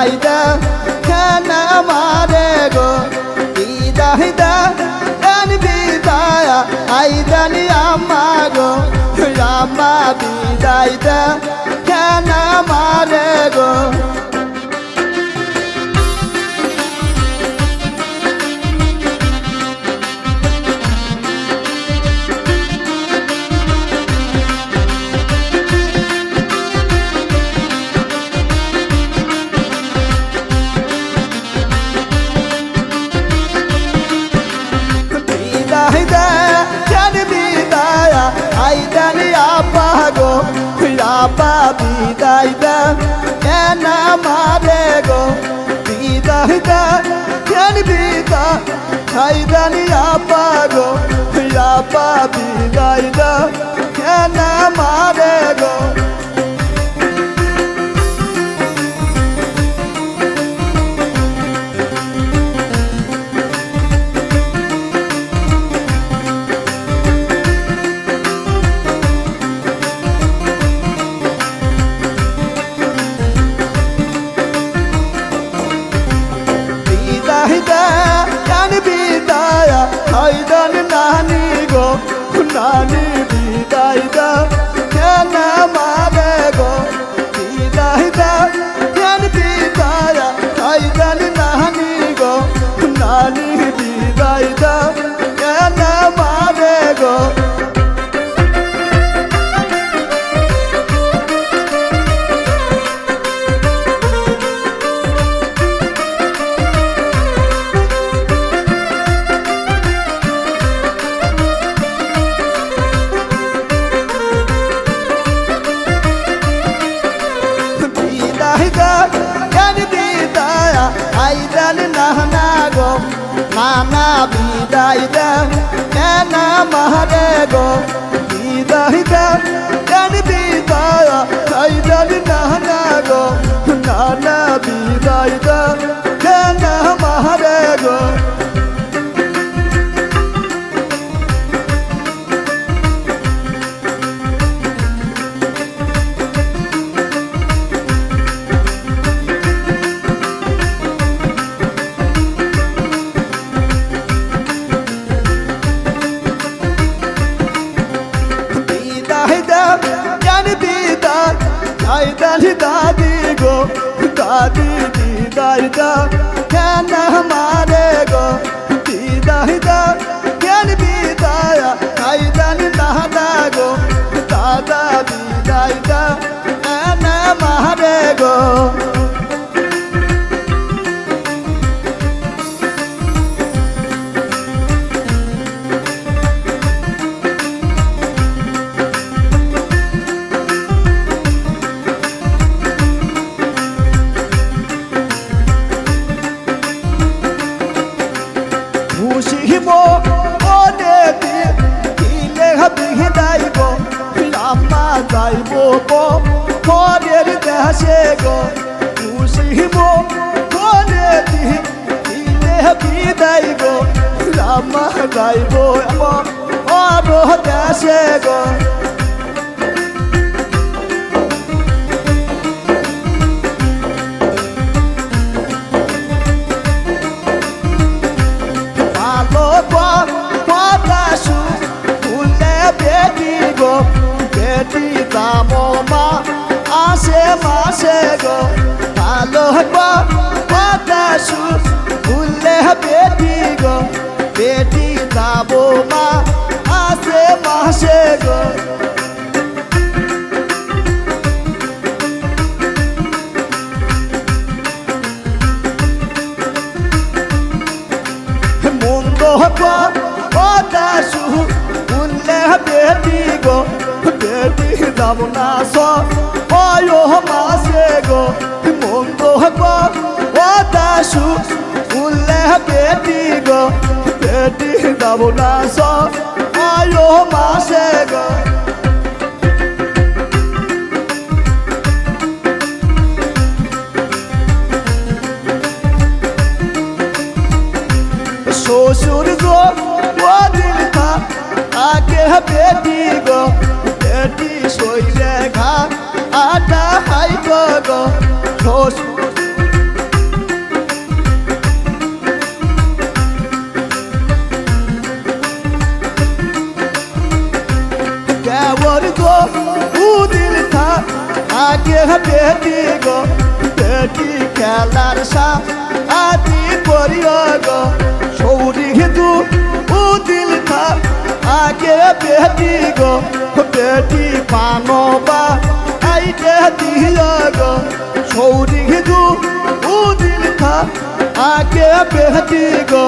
বিদায় দে কেন আমারে গো। বিদায় দে দেন বিদায় আই দেন আম্মা গো। রামা বিদায় দে কেন আমারে গো। আব্বা বিদায় দে কেন আমারে গো? বিদায় দে কেন বিদায়? আই দেন আব্বা গো? হাইদান নানি গো নানি বিদায় দে আইদান নানা গো। নানা বিদায় দেন কেন মহারে গো। বিদায় দেন কেন বিদায় দেন নানা আইদান দাদি গো দাদি দিদার কেন মারে দেশে গো খুশিব মনে দিলে বিদাই গো রাম্মা যাইব অর দেশে গো। আসে গো। ভালো কথা শু ভুলে বেটি গো, বেটি দাম মা, আসে মাসে গো। মন্দ কথা শু উল্লে বেটি গো, বেটি যাব না অয় মাসে গো মন্দ কথা শু উল্লে বেটি গো বেটি যাব না স অয় মাসে গো। শ্বশুর গো ও দিল থা আগে বেটি গো ঘোষ কেমন গো উদিল খা আগে বেটি গো বেটি খেলার সা আদি করিও গো সৌরি দু উদিল খা আগে বেটি গো বেটি পানো বা আইডে দিও গো छोरी दू दिल था आगे बेहती गो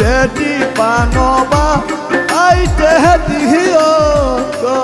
बेटी पानोबा आई ते दियो गो